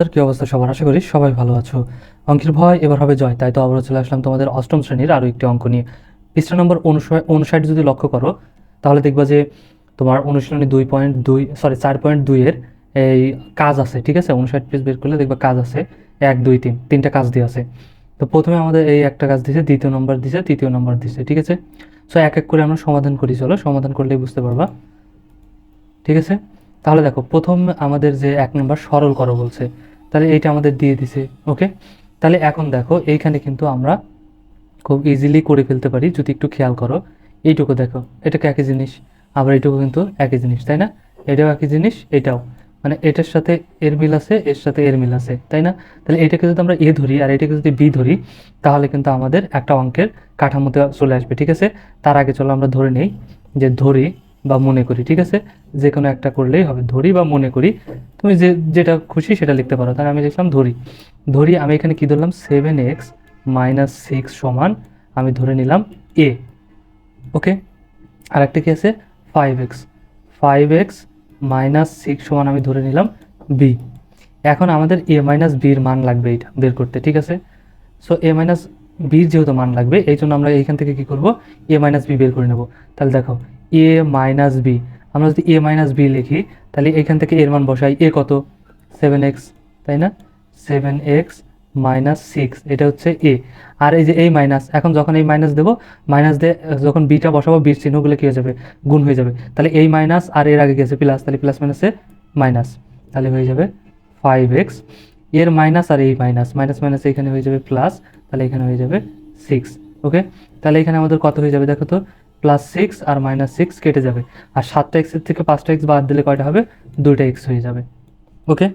কি অবস্থা সবার? আশা করি সবাই ভালো আছো। অঙ্কের ভয় এবার হবে জয়, তাই তো আবারও চলে আসলাম তোমাদের অষ্টম শ্রেণির আরও একটি অঙ্ক নিয়ে। পৃষ্ঠা নম্বর উনষাট যদি লক্ষ্য করো, তাহলে দেখবা যে তোমার অনুশীলনী দুই পয়েন্ট দুই সরি চার পয়েন্ট দুইয়ের এই কাজ আছে, ঠিক আছে? উনষাট পেজ বের করলে দেখবা কাজ আছে। এক, দুই, তিন, তিনটা কাজ দিয়ে আছে। তো প্রথমে আমাদের এই একটা কাজ দিছে, দ্বিতীয় নম্বর দিছে, তৃতীয় নম্বর দিছে, ঠিক আছে? সো এক এক করে আমরা সমাধান করি, চলো। সমাধান করলেই বুঝতে পারবা। ঠিক আছে? তাহলে দেখো, প্রথম আমাদের যে এক নম্বর সরল করো বলছে। তাহলে এইটা আমাদের দিয়ে দিছে ওকে তাহলে এখন দেখো, এইখানে কিন্তু আমরা খুব ইজিলি করে ফেলতে পারি, যদি একটু খেয়াল করো। এইটুকু দেখো, এটাকে একই জিনিস, আবার এইটুকু কিন্তু একই জিনিস, তাই না? এটাও একই জিনিস, এটাও। মানে এটার সাথে এর মিল আছে, এর সাথে এর মিল আছে, তাই না? তাহলে এটাকে যদি আমরা এ ধরি আর এটাকে যদি বি ধরি, তাহলে কিন্তু আমাদের একটা অঙ্কের কাঠামোতে চলে আসবে, ঠিক আছে? তার আগে চলো আমরা ধরে নেই যে ধরি বা মনে করি, ঠিক আছে? যে কোনো একটা করলেই হবে। ধরি বা মনে করি, তুমি যে, যেটা খুশি সেটা লিখতে পারো। তাহলে আমি লিখলাম ধরি। ধরি, আমি এখানে কি ধরলাম? সেভেন এক্স মাইনাস সিক্স সমান আমি ধরে নিলাম এ ওকে? আর একটা কি আছে? Five x five x minus six সমান আমি ধরে নিলাম বি এখন আমাদের এ মাইনাস বির মান লাগবে এটা বের করতে, ঠিক আছে? সো এ মাইনাস বির যেহেতু মান লাগবে এই জন্য আমরা এইখান থেকে কি করব? এ মাইনাস বি বের করে নেব। তাহলে দেখো এ মাইনাস বি আমরা যদি এ মাইনাস বি লিখি, তাহলে এখান থেকে এর মান বসাই এ কত? সেভেন এক্স তাই না? সেভেন এক্স মাইনাস সিক্স এটা হচ্ছে এ আর এই যে এই মাইনাস এখন যখন এই মাইনাস দেবো মাইনাস দিয়ে যখন বিটা বসাবো বির চিহ্নগুলো কী হয়ে যাবে? গুণ হয়ে যাবে। তাহলে এই মাইনাস আর এর আগে গেছে প্লাস তাহলে প্লাস মাইনাসে মাইনাস তাহলে হয়ে যাবে ফাইভ এক্সের মাইনাস আর এই মাইনাস মাইনাস মাইনাস এখানে হয়ে যাবে প্লাস তাহলে এখানে হয়ে যাবে সিক্স ওকে তাহলে এখানে আমাদের কত হয়ে যাবে দেখো তো? প্লাস সিক্স আর মাইনাস সিক্স কেটে যাবে। আর সাতটা এক্সের থেকে পাঁচটা এক্স বাদ দিলে কয়টা হবে? দুইটা এক্স হয়ে যাবে। ওকে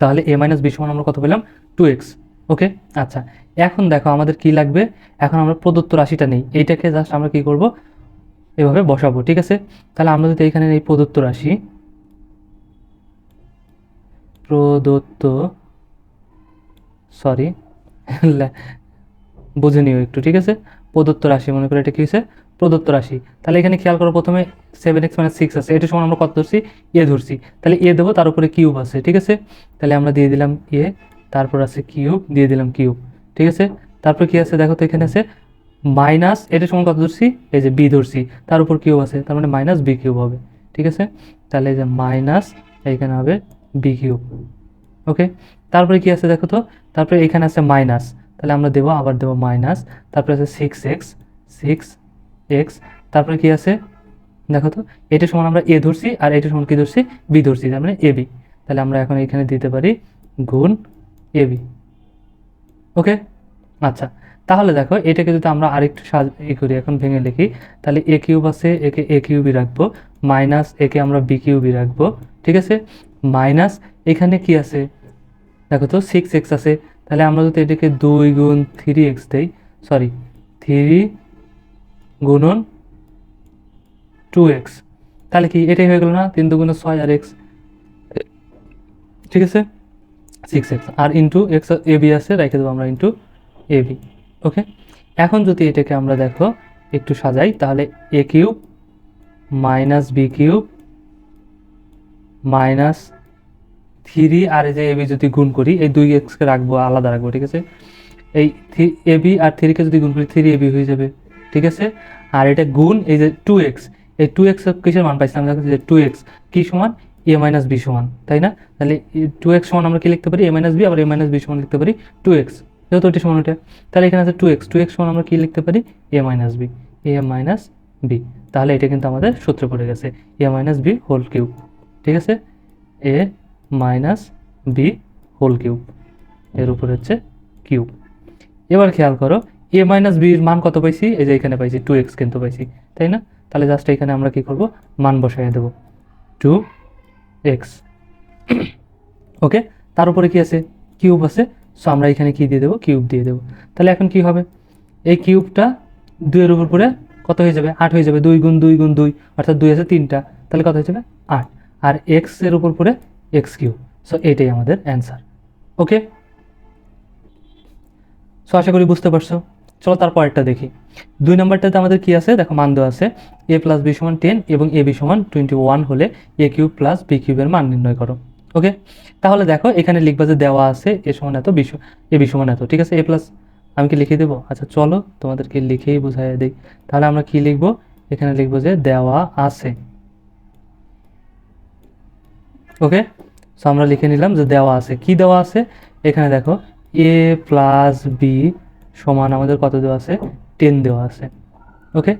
তাহলে এ মাইনাস বি আমরা কত পেলাম? টু এক্স ওকে আচ্ছা এখন দেখো আমাদের কি লাগবে? এখন আমরা প্রদত্ত রাশিটা নেই। এইটাকে জাস্ট আমরা কি করব? এভাবে বসাবো, ঠিক আছে? তাহলে আমরা যদি এখানে এই প্রদত্ত রাশি, প্রদত্ত সরি বুঝে নিও একটু, ঠিক আছে? প্রদত্ত রাশি, মনে করে এটা কি হয়েছে প্রদত্ত রাশি। তাহলে এখানে খেয়াল করো প্রথমে সেভেন এক্স মানে সিক্স আছে। এটা সমান আমরা কত ধরছি? এ ধরছি। তাহলে এ দেবো, তার উপরে কিউব আছে, ঠিক আছে? তাহলে আমরা দিয়ে দিলাম এ তারপর আছে কিউব দিয়ে দিলাম কিউব ঠিক আছে? তারপর কি আছে? দেখো তো এখানে আছে মাইনাস এটা সমান কত ধরছি? এই যে বি ধরছি। তার উপর কিউব আছে, তার মানে মাইনাস বি কিউব হবে, ঠিক আছে? তাহলে এই যে মাইনাস এইখানে হবে বি কিউব ওকে তারপরে কি আছে? দেখো তো। তারপরে এখানে আছে মাইনাস তাহলে আমরা দেবো, আবার দেবো মাইনাস তারপরে আছে সিক্স এক্স সিক্স এক্স তারপরে কি আছে? দেখো তো এটা সমান আমরা এ ধরছি আর এটা সমান কি ধরছি? বি ধরছি, তার মানে এ বি। তাহলে আমরা এখন এখানে দিতে পারি গুণ এ বি। ওকে? আচ্ছা তাহলে দেখো, এটাকে যদি আমরা আরেকটু সাজ ই করি, এখন ভেঙে লিখি, তাহলে এ কিউব আছে, একে এ কিউবি রাখব মাইনাস একে আমরা বি কিউবি রাখব, ঠিক আছে? মাইনাস এখানে কি আছে? দেখো তো সিক্স এক্স আছে তাহলে আমরা যদি এটাকে দুই গুণ থ্রি এক্স দেই সরি থ্রি গুণন টু এক্স তাহলে কি এটাই হয়ে গেল না? তিন দুগুণে ছয় আর এক্স ঠিক আছে? সিক্স এক্স আর ইন্টু এক্স এ বি আছে, রেখে দেবো আমরা ইন্টু এ বি ওকে এখন যদি এটাকে আমরা দেখো, একটু সাজাই, তাহলে a cube minus b cube minus three আর এই যে এবি যদি গুণ করি, এই দুই এক্সকে রাখব, আলাদা রাখব, ঠিক আছে? এই থ্রি এবি আর থ্রিকে যদি গুণ করি, থ্রি এবি হয়ে যাবে, ঠিক আছে? আর এটা গুণ এই যে টু এক্স এই টু এক্স কিসের মান পাইছিলাম? যে টু এক্স কী সমান এ মাইনাস বি সমান, তাই না? তাহলে টু এক্স সমান আমরা কি লিখতে পারি? এ মাইনাস বি আবার এ মাইনাস বি সমান লিখতে পারি টু এক্স যেহেতু ওইটা সমান ওটা তাহলে এখানে আছে টু এক্স টু এক্স সমান আমরা কি লিখতে পারি? A minus b a minus b তাহলে এটা কিন্তু আমাদের সূত্রে পড়ে গেছে a minus b whole cube ঠিক আছে? A minus b whole cube এর উপর হচ্ছে কিউব এবার খেয়াল করো এ মাইনাস বির মান কত পাইছি? এই যে এখানে পাইছি টু এক্স কিন্তু পাইছি, তাই না? তাহলে জাস্ট এখানে আমরা কি করব? মান বসাই দেবো টু এক্স ওকে তার উপরে কি আছে? কিউব আছে সো আমরা এখানে কি দিয়ে দেবো? কিউব দিয়ে দেবো। তাহলে এখন কি হবে? এই কিউবটা দুইয়ের উপর পরে কত হয়ে যাবে? আট হয়ে যাবে। দুই গুণ দুই গুণ দুই, অর্থাৎ দুই আছে তিনটা। তাহলে কত হয়ে যাবে? আট। আর এক্সের উপর পরে এক্স কিউব। সো এটাই আমাদের অ্যান্সার ওকে সো আশা করি বুঝতে পারছ। চলো তারপর একটা দেখি। দুই নম্বরটাতে আমাদের কি আছে? দেখো, মান দেওয়া আছে। এ প্লাস বি সমান টেন এবং এ বি সমান টোয়েন্টি ওয়ান হলে এ কিউব প্লাস বি কিউবের মান নির্ণয় করো। ওকে তাহলে দেখো, এখানে লিখবা যে দেওয়া আছে এ সমান এত বিশ এ বি সমান এত। ঠিক আছে? এ প্লাস আমি কি লিখে দেবো? আচ্ছা চলো তোমাদেরকে লিখেই বোঝাই দিই। তাহলে আমরা কি লিখব? এখানে লিখব যে দেওয়া আছে। ওকে সো আমরা লিখে নিলাম যে দেওয়া আছে। কি দেওয়া আছে? এখানে দেখো এ প্লাস বি সমান আমাদের কত দেওয়া আছে? টেন দেওয়া আছে। ওকে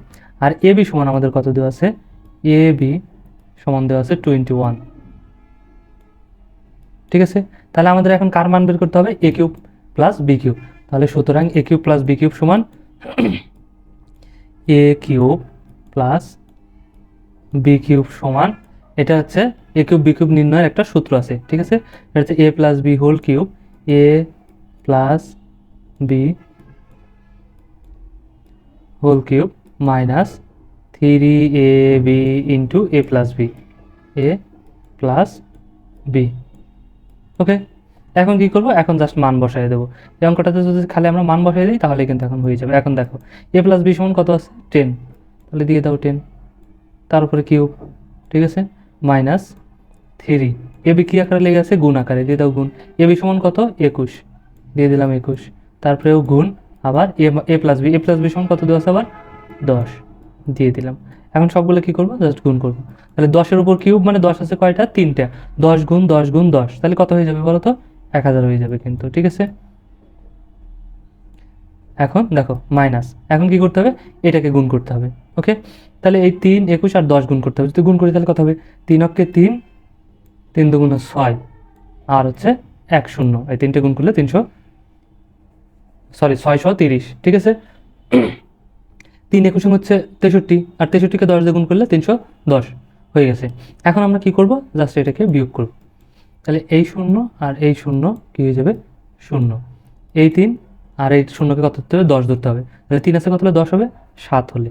আর এ বি সমান আমাদের কত দেওয়া আছে? এ বি সমান দেওয়া আছে টোয়েন্টি ওয়ান ঠিক আছে? তাহলে আমাদের এখন কার মান বের করতে হবে? A cube plus b cube তাহলে সুতরাং a cube plus b cube সমান a cube plus b cube সমান এটা হচ্ছে এ কিউব বি কিউব নির্ণয়ের একটা সূত্র আছে, ঠিক আছে? এটা হচ্ছে a plus b whole cube a plus b whole cube minus three a b into a plus b a plus b okay এখন কি করব? এখন জাস্ট মান বসাই দেবো। এই অঙ্কটাতে যদি খালি আমরা মান বসাই দিই, তাহলে কিন্তু এখন হয়ে যাবে। এখন দেখো এ প্লাস বি সমান কত আছে? টেন তাহলে দিয়ে দাও টেন তার উপরে কিউব ঠিক আছে? Minus three. এ বি কী আকারে লেগে আছে? গুণ আকারে। দিয়ে দাও গুণ। এ বি সমান কত? একুশ। দিয়ে দিলাম একুশ। তারপরেও গুণ। আবার a a plus b. A plus b সমান কত? দেওয়া আছে আবার দশ। দিয়ে দিলাম। এখন সবগুলো কী করব? জাস্ট গুণ করব। তাহলে দশের উপর কিউব মানে দশ আছে কয়টা? তিনটা। দশ গুণ দশ গুণ, দশ। তাহলে কত হয়ে যাবে বলো তো এক হাজার হয়ে যাবে কিন্তু। ঠিক আছে? এখন দেখো, মাইনাস। এখন কি করতে হবে? এটাকে গুণ করতে হবে। ওকে? তাহলে এই তিন, একুশ আর দশ গুণ করতে হবে। যদি গুণ করি তাহলে কত হবে? তিন অক্ষে তিন তিন দুগুণ ছয়। আর হচ্ছে এক শূন্য। এই তিনটে গুণ করলে তিনশো, সরি, ছয়শো তিরিশ। ঠিক আছে? তিন একুশে হচ্ছে তেষট্টি। আর তেষট্টিকে দশ দিয়ে গুণ করলে তিনশো দশ হয়ে গেছে। এখন আমরা কি করব? জাস্ট এটাকে বিয়োগ করব। তাহলে এই শূন্য আর এই শূন্য কী হয়ে যাবে? শূন্য। এই তিন আর এই শূন্যকে কত ধরতে হবে? দশ ধরতে হবে। তাহলে তিন আছে কত হলে? দশ হবে? সাত হলে।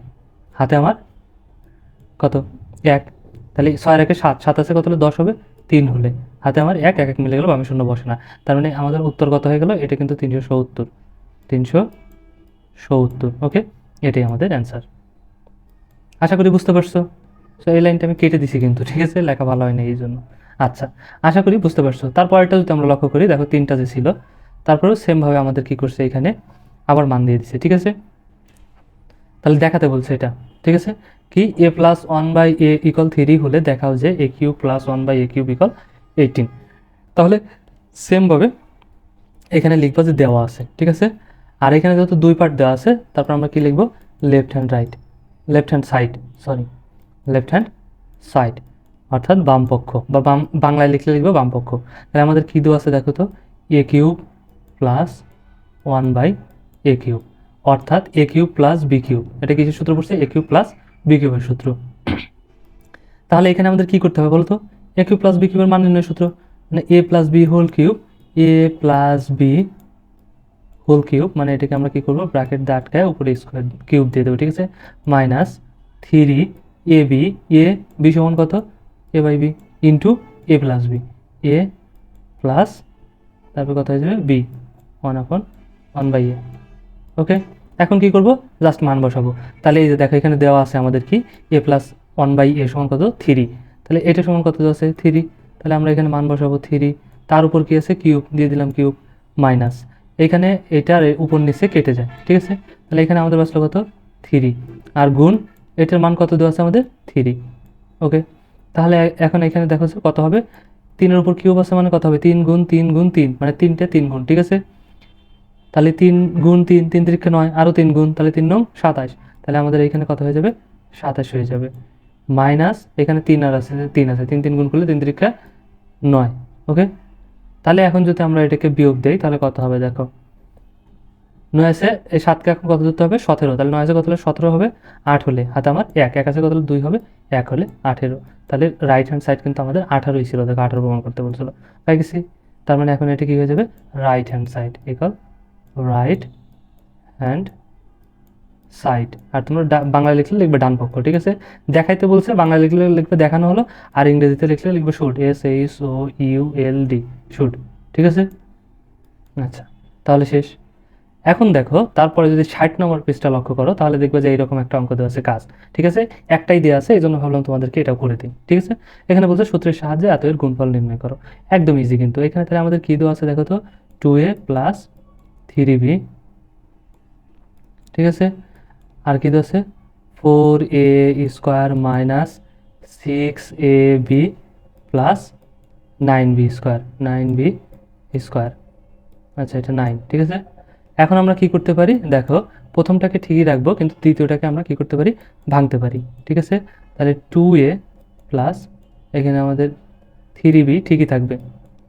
হাতে আমার কত? এক। তাহলে ছয় একে সাত। সাত আছে কত হলে? দশ হবে। তিন হলে। হাতে আমার এক এক এক মিলে গেল আমি শূন্য বসে না। তার মানে আমাদের উত্তর কত হয়ে গেল? এটা কিন্তু তিনশো সত্তর। তিনশো সত্তর। ওকে? এটাই আমাদের অ্যান্সার আশা করি বুঝতে পারছ? সো এই লাইনটা আমি কেটে দিছি কিন্তু, ঠিক আছে? লেখা ভালো হয়নি এই জন্য। আচ্ছা আশা করি বুঝতে পারছ। তারপরেরটা যদি আমরা লক্ষ্য করি, দেখো তিনটা যে ছিল, তারপরেও সেমভাবে আমাদের কি করছে এখানে? আবার মান দিয়ে দিছে, ঠিক আছে? তাহলে দেখাতে বলছে এটা, ঠিক আছে? কি? A plus one by a equal three হলে দেখাও যে a cube plus one by a cube equal eighteen তাহলে সেমভাবে এখানে লিখব যে দেওয়া আছে, ঠিক আছে? আর এখানে যেহেতু দুই পার্ট দেওয়া আছে, তারপর আমরা কি লিখব? Left hand right left hand side sorry left hand side অর্থাৎ বাম পক্ষ। বা বাম, বাংলায় লিখলে লিখব বাম পক্ষ। তাহলে আমাদের কী দেওয়া আছে দেখো তো? A cube plus one by a cube অর্থাৎ a cube plus b cube এটা কিছু সূত্র পড়ছে? এ কিউব প্লাস বি কিউবের সূত্র। তাহলে এখানে আমাদের কি করতে হবে বলতো এ কিউব প্লাস বি কিউবের মান নির্ণয় সূত্র। মানে a plus b whole cube a plus b whole cube মানে এটাকে আমরা কি করব? ব্র্যাকেট দিয়ে আটকায় উপরে স্কোয়ার কিউব দিয়ে দেবো, ঠিক আছে? Minus three a b a b সমান কত? A by b into a plus b a plus তারপর কত হয়ে যাবে? B one upon one by a okay এখন কি করব? জাস্ট মান বসাবো। তাহলে এই যে দেখো, এখানে দেওয়া আছে আমাদের কি? A plus one by a সমান কত? থ্রি তাহলে এটা সমান কত আছে? থ্রি তাহলে আমরা এখানে মান বসাবো থ্রি তার উপর কি আছে? কিউব দিয়ে দিলাম কিউব মাইনাস এখানে এটার উপর নিচে কেটে যায়, ঠিক আছে? তাহলে এখানে আমাদের বাঁচলো কত? থ্রি আর গুণ, এটার মান কত দেওয়া আছে আমাদের? Three okay? তাহলে এখন এখানে দেখো কত হবে? তিনের উপর কিউব আছে মানে কত হবে? তিন গুণ তিন গুণ, তিন। মানে তিনটে তিন গুণ, ঠিক আছে? তাহলে তিন গুণ তিন তিন তিরিক্ষে নয়, আরও তিন গুণ, তাহলে তিন নং সাতাশ। তাহলে আমাদের এখানে কত হয়ে যাবে? সাতাশ হয়ে যাবে। মাইনাস এখানে তিন আর আছে, তিন আছে, তিন তিন গুণ করলে তিন তিরিক্ষা নয়, ওকে? তাহলে এখন যদি আমরা এটাকে বিয়োগ দেই, তাহলে কত হবে দেখো? নয় আছে, এই সাতকে এখন কত ধরতে হবে? সতেরো। তাহলে নয় আছে কত হলে? সতেরো হবে, আট হলে। হাতে আমার এক এক আছে কত হলে? দুই হবে, এক হলে আঠেরো। তাহলে রাইট হ্যান্ড সাইড কিন্তু আমাদের আঠারোই ছিল, দেখো আঠারো প্রমাণ করতে বলছিল। গেছি তার মানে এখন এটা কি হয়ে যাবে? Right hand side equal right hand side আর তোমরা বাংলা লিখলে লিখবে ডান পক্ষ, ঠিক আছে? দেখাইতে বলছে বাংলা লিখলে লিখবে দেখানো হলো, আর ইংরেজিতে লিখলে লিখবে should S H O U L D should ঠিক আছে? আচ্ছা তাহলে শেষ। এখন দেখো, তারপরে যদি ষাট নম্বর পৃষ্ঠা লক্ষ্য করো, তাহলে দেখবে যে এইরকম একটা অঙ্ক দেওয়া আছে কাজ, ঠিক আছে? একটাই দেওয়া আছে এই জন্য ভাবলাম তোমাদেরকে এটা করে দিই, ঠিক আছে? এখানে বলছে সূত্রের সাহায্যে এত এর গুণফল নির্ণয় করো। একদম ইজি কিন্তু। এখানে তাহলে আমাদের কী দেওয়া আছে দেখো তো? Two a plus three b ঠিক আছে? আর কী আছে four a square minus six a b plus nine b square. Nine b square. আচ্ছা এটা নাইন, ঠিক আছে? এখন আমরা কি করতে পারি? দেখো, প্রথমটাকে ঠিকই রাখব, কিন্তু তৃতীয়টাকে আমরা কি করতে পারি? ভাঙতে পারি, ঠিক আছে? তাহলে টু এ প্লাস এখানে আমাদের থ্রি বি ঠিকই থাকবে,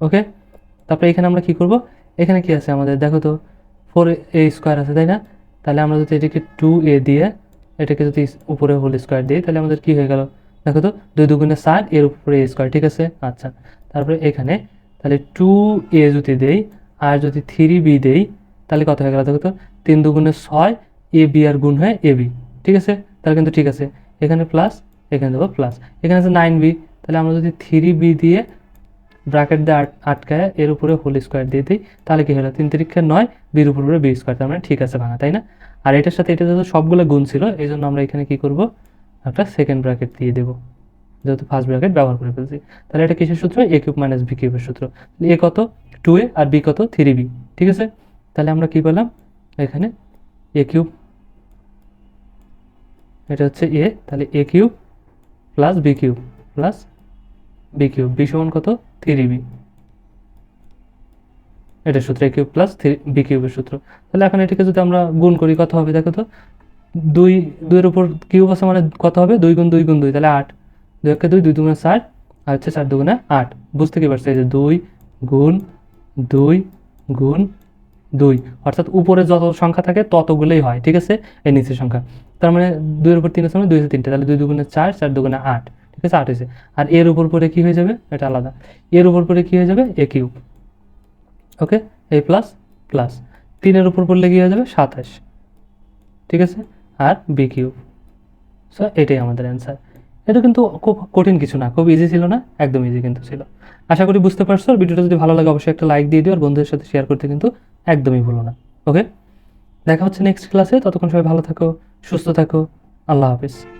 ওকে? তারপরে এখানে আমরা কি করব? এখানে কি আছে আমাদের? দেখো তো ফোর এ স্কোয়ার আছে, তাই না? তাহলে আমরা যদি এটাকে টু এ দিয়ে, এটাকে যদি উপরে হোল স্কোয়ার দিই তাহলে আমাদের কি হয়ে গেল? দেখো তো, দুই দুগুণে ষাট, এর উপরে এ স্কোয়ার ঠিক আছে? আচ্ছা তারপরে এখানে, তাহলে টু এ যদি দেই, আর যদি থ্রি বি দেই, তাহলে কত হয়ে গেল? দেখো তো, তিন দুগুণে ছয় এ বি আর গুণ হয় এ বি ঠিক আছে? তাহলে কিন্তু ঠিক আছে। এখানে প্লাস এখানে দেবো প্লাস এখানে আছে নাইন বি তাহলে আমরা যদি থ্রি বি দিয়ে ব্র্যাকেট দিয়ে আট- আটকায় এর উপরে হোল স্কোয়ার দিয়ে দিই, তাহলে কি হলো? তিন তিরিক্ষে নয় বির উপর উপরে বি স্কোয়ার তার মানে ঠিক আছে ভাঙা, তাই না? আর এটার সাথে এটা যেহেতু সবগুলো গুণ ছিল এই জন্য আমরা এখানে কী করব? একটা সেকেন্ড ব্র্যাকেট দিয়ে দেবো, যেহেতু ফার্স্ট ব্র্যাকেট ব্যবহার করে ফেলছি। তাহলে এটা কিসের সূত্র? এ কিউব মাইনাস বি কিউবের সূত্র। এ কত? টু এ আর বি কত? থ্রি বি ঠিক আছে? তাহলে আমরা কী পেলাম? এখানে এ কিউব এটা হচ্ছে এ তাহলে a cube plus b cube plus b cube b সমান কত? থ্রি বি এটা সূত্র a cube plus three b কিউবের সূত্র। তাহলে এখন এটাকে যদি আমরা গুণ করি, কত হবে? দেখো তো, দুই, দুইয়ের উপর কিউব আছে মানে কত হবে? দুই গুণ দুই গুণ দুই, তাহলে আট। দুই একে দুই দুই দুগুণে ষাট, আর হচ্ছে চার দুগুণে আট। বুঝতে কি পারছ? এই যে দুই গুণ দুই গুণ দুই। অর্থাৎ উপরে যত সংখ্যা থাকে, ততগুলোই হয়, ঠিক আছে? এই নিচের সংখ্যা। তার মানে দুইয়ের উপর তিন আছে মানে দুই তিনটে। তাহলে দুই দুগুণে চার চার দুগুণে আট। ঠিক আছে আট হয়েছে। আর এর উপর পরে কি হয়ে যাবে? এটা আলাদা। এর উপর পরে কি হয়ে যাবে? A cube okay a plus plus তিনের উপর পড়লে কি হয়ে যাবে? সাতাশ। ঠিক আছে? আর বি কিউব সো এটাই আমাদের অ্যান্সার এটা কিন্তু খুব কঠিন কিছু না, খুব ইজি ছিল না, একদম ইজি কিন্তু ছিল। আশা করি বুঝতে পারছ। ভিডিওটা যদি ভালো লাগে, অবশ্যই একটা লাইক দিয়ে দিও। আর বন্ধুদের সাথে শেয়ার করতে কিন্তু একদমই ভুলো না। ওকে দেখা হচ্ছে নেক্সট ক্লাসে ততক্ষণ সবাই ভালো থাকো, সুস্থ থাকো। আল্লাহ হাফিজ।